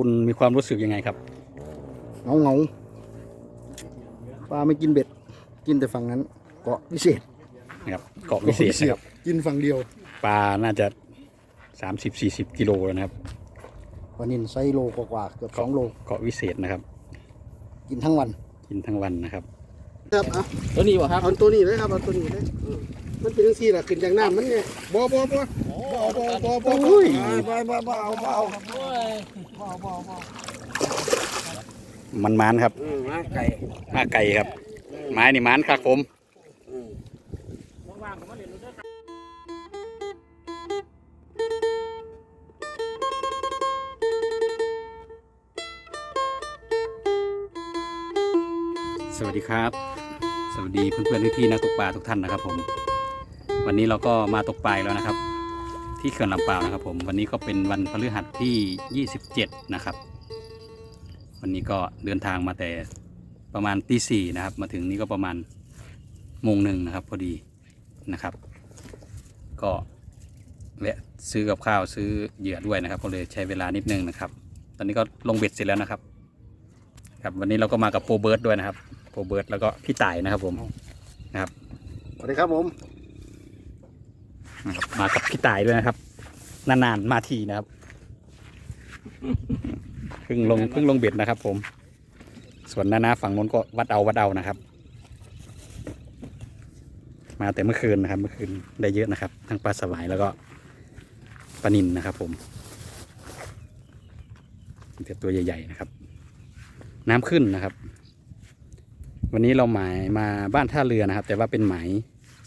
คุณมีความรู้สึกยังไงครับเงาเงาปลาไม่กินเบ็ด กินแต่ฝั่งนั้น เกาะพิเศษนะครับเกาะวิเศษนะครับกินฝั่งเดียว ปลาน่าจะ30-40กิโลแล้วนะครับวันนี้ไซส์โลกว่าๆเกือบสองโลเกาะวิเศษนะครับ กินทั้งวันกินทั้งวันนะครับครับเอาตัวนี้วะครับเอาตัวนี้เลยครับเอาตัวนี้เลยเออมันเป็นสี่ละขึ้นจากน้ำมันเนี่ยบ่บ่บ่บ่บ่บ่บ่โอ้ยบ่บ่บ่เอาบ่เอา มันมานครับอืมมาไก่มาไก่ครับ ไม้นี่มานครับผมสวัสดีครับ สวัสดีเพื่อนๆพี่ๆนักตกปลาทุกท่านนะครับผม วันนี้เราก็มาตกปลาแล้วนะครับ ที่เขื่อนลำปาวนะครับผมวันนี้ก็เป็นวันพฤหัสที่ 27 นะครับ วันนี้ก็เดินทางมาแต่ประมาณตีสี่นะครับ มาถึงนี่ก็ประมาณโมงหนึ่งนะครับพอดีนะครับ ก็แวะซื้อกับข้าวซื้อเหยื่อด้วยนะครับ ก็เลยใช้เวลานิดนึงนะครับ ตอนนี้ก็ลงเบ็ดเสร็จแล้วนะครับ ครับวันนี้เราก็มากับโปรเบิร์ดด้วยนะครับโปรเบิร์ดแล้วก็พี่ต่ายนะครับผมนะครับสวัสดีครับผม นะครับมากับพี่ตายด้วยนะครับ นานๆมาทีนะครับเพิ่งลงเพิ่งลงเบ็ดนะครับ ผม ส่วนนานาฝั่งนู้นก็วัดเอาวัดเอานะครับ มาแต่เมื่อคืนนะครับ เมื่อคืนได้เยอะนะครับ ทั้งปลาสวายแล้วก็ปลานินนะครับ ผมแต่ตัวใหญ่ๆนะครับ น้ำขึ้นนะครับ วันนี้เราหมายมาบ้านท่าเรือนะครับ แต่ว่าเป็นหมาย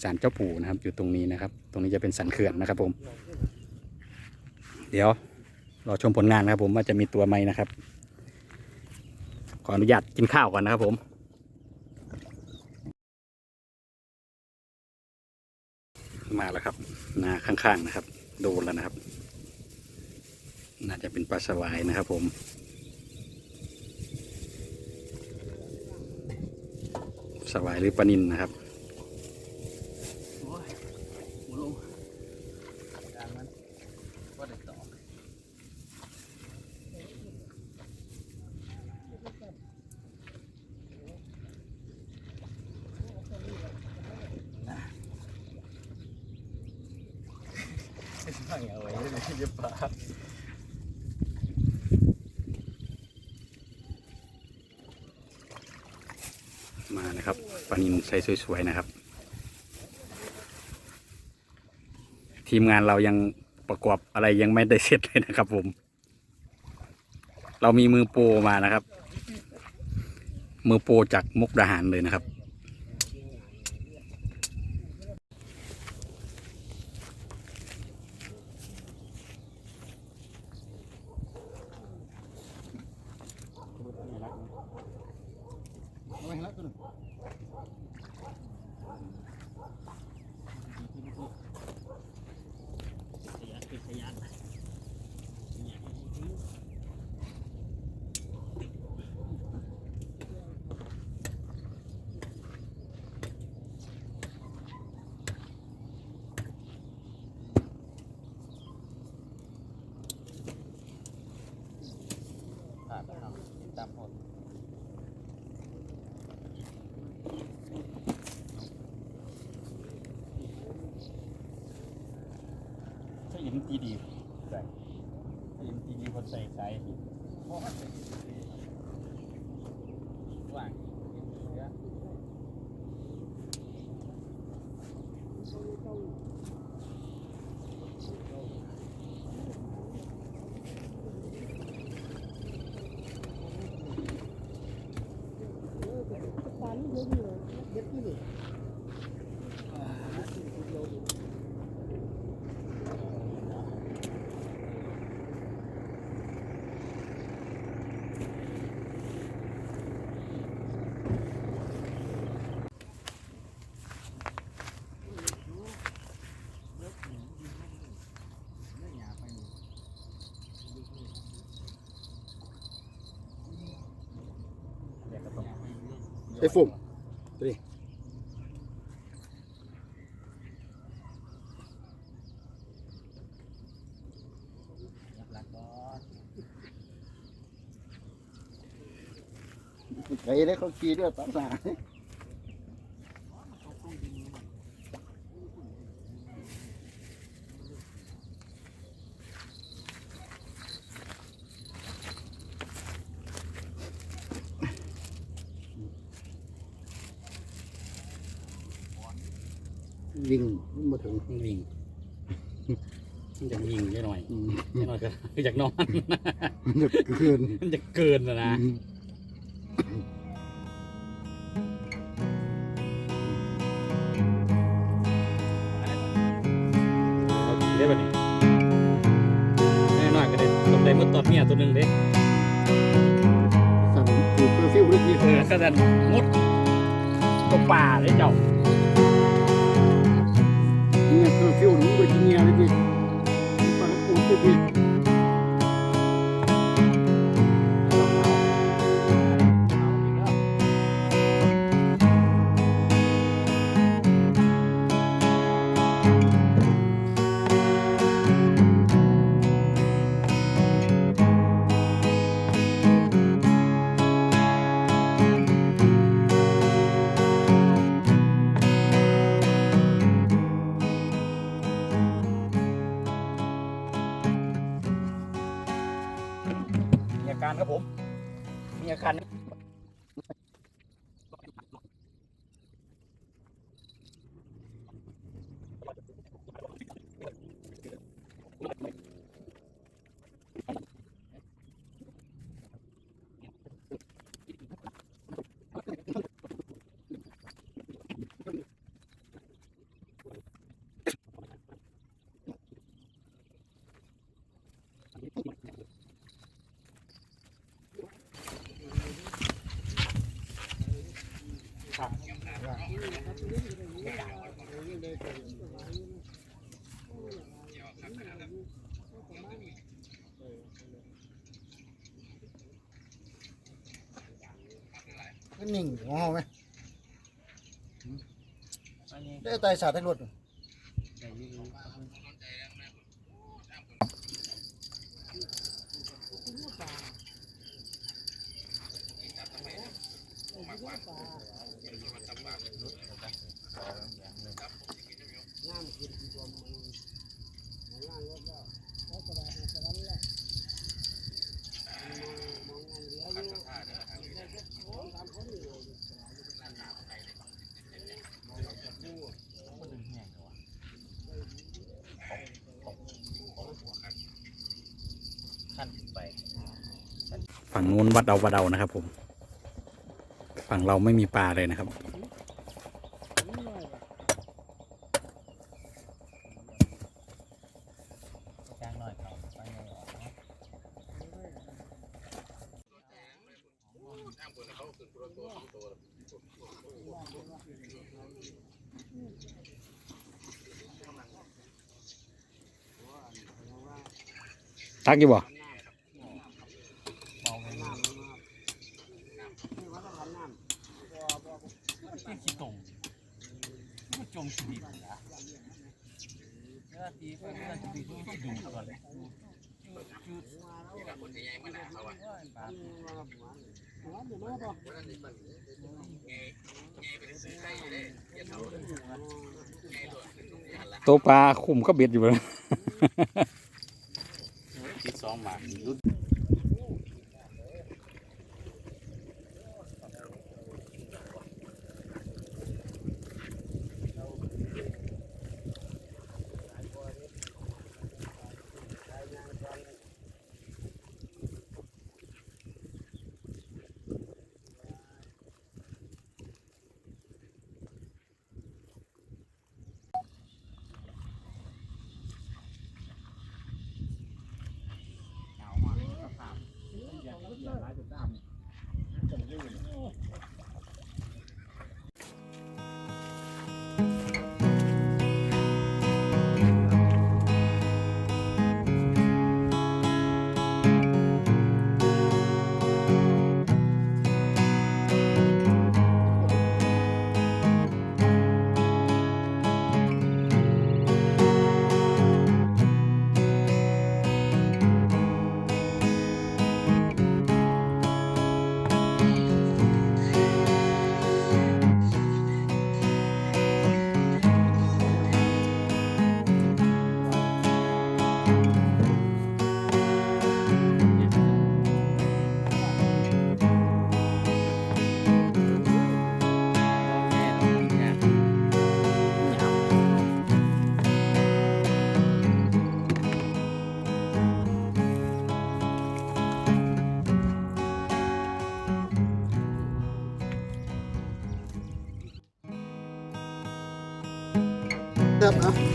ศาลเจ้าปู่นะครับ อยู่ตรงนี้นะครับ ตรงนี้จะเป็นสันเขื่อนนะครับผม เดี๋ยวรอชมผลงานนะครับ ผมว่าจะมีตัวไหมนะครับ ขออนุญาตกินข้าวก่อนนะครับผมมาแล้วครับนาข้างๆนะครับ โดนแล้วนะครับ น่าจะเป็นปลาสวายนะครับผมสวายหรือปลานินนะครับ มานะครับปลานินใสสวยๆนะครับ ทีมงานเรายังประกอบอะไรยังไม่ได้เสร็จเลยนะครับผม เรามีมือโปรมานะครับ มือโปรจากมุกดาหารเลยนะครับ ถ้ายินดีดีใส่ถ้ายินดีดีคนใส่ใส่ว่าง ไอ้ฝุ่มดูดิไอ้เล็กเขาขี่ด้วยตามสาย วิ่งมาถึงมันวิ่งมันจะวิ่งแค่หน่อยอืมแค่หน่อยก็อยากนอน มันจะเกินมันจะเกินแล้วนะเอาขี่ได้ป่ะนี่แน่นอนก็ได้ตกได้มดตอดเมียตัวหนึ่งเด้สั่นคือเคอร์ฟิวเลยทีเออก็จะมดตัวป่าเลยเจ้า เนี่ยเคอร์ฟิว มันนิ่งของเราไห ฝั่งนู้นวัดเอาวัดเอานะครับผม ฝั่งเราไม่มีปลาเลยนะครับ ตักอยู่บ่ขี้ตมมันจ ตัวปลาคุมก็เบ็ดอยู่เลยติดสองหมาก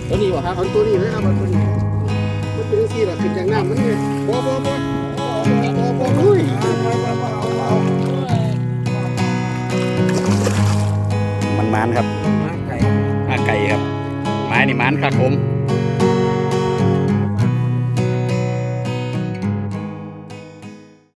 ตัวนี้วะครับเอาตัวนี้เลยครับเอาตัวนี้มันเป็นสีแหละขึ้นจางน้ำมันไงบ่บ่บ่บ่บ่อุ้ยมันมันครับไก่อาไก่ครับไม้นี่มันครับผม